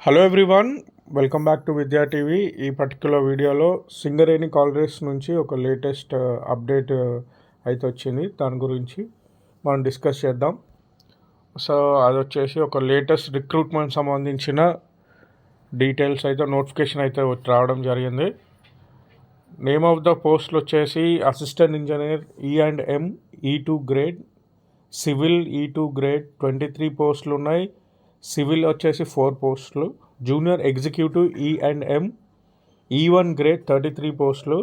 Hello everyone welcome back to Vidya TV ఈ particular వీడియోలో Singareni collieries నుంచి ఒక లేటెస్ట్ అప్డేట్ uh, uh, అయితే వచ్చింది. దాని గురించి మనం డిస్కస్ చేద్దాం. సో అది వచ్చేసి ఒక లేటెస్ట్ రిక్రూట్మెంట్ సంబంధించిన డీటెయిల్స్ అయితే నోటిఫికేషన్ అయితే రావడం జరిగింది. నేమ్ ఆఫ్ ద పోస్ట్లు వచ్చేసి assistant engineer E and M E two grade civil E two grade twenty three పోస్టులు ఉన్నాయి. సివిల్ వచ్చేసి ఫోర్ పోస్టులు junior executive E and M E one grade thirty three పోస్టులు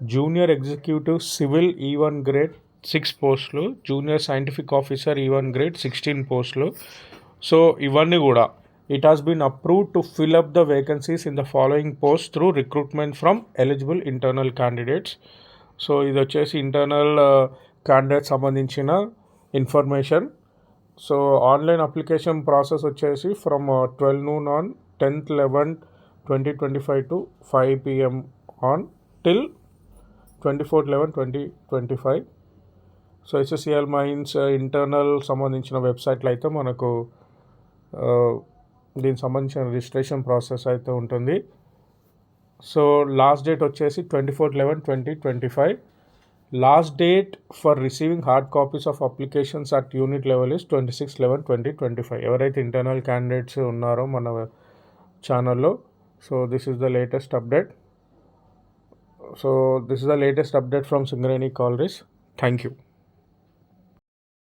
junior executive civil E one grade six పోస్టులు junior scientific officer E one grade sixteen పోస్టులు. So ఇవన్నీ కూడా. It has been approved to fill up the vacancies in the following post through recruitment from eligible internal candidates so ఇది వచ్చేసి internal candidate uh, సంబంధించిన information so online application process వచ్చేసి from twelve noon on tenth eleven twenty twenty five to five PM on till twenty four eleven twenty twenty five. So SSCL mines internal సంబంధించిన వెబ్సైట్లో అయితే మనకు దీనికి సంబంధించిన registration process అయితే ఉంటుంది. So last date వచ్చేసి twenty four eleven twenty twenty five. Last date for receiving hard copies of applications at unit level is twenty six eleven twenty twenty five ఎవరైతే ఇంటర్నల్ క్యాండిడేట్స్ ఉన్నారో మన ఛానల్లో so this is the latest update so this is the latest update from Singareni collieries thank you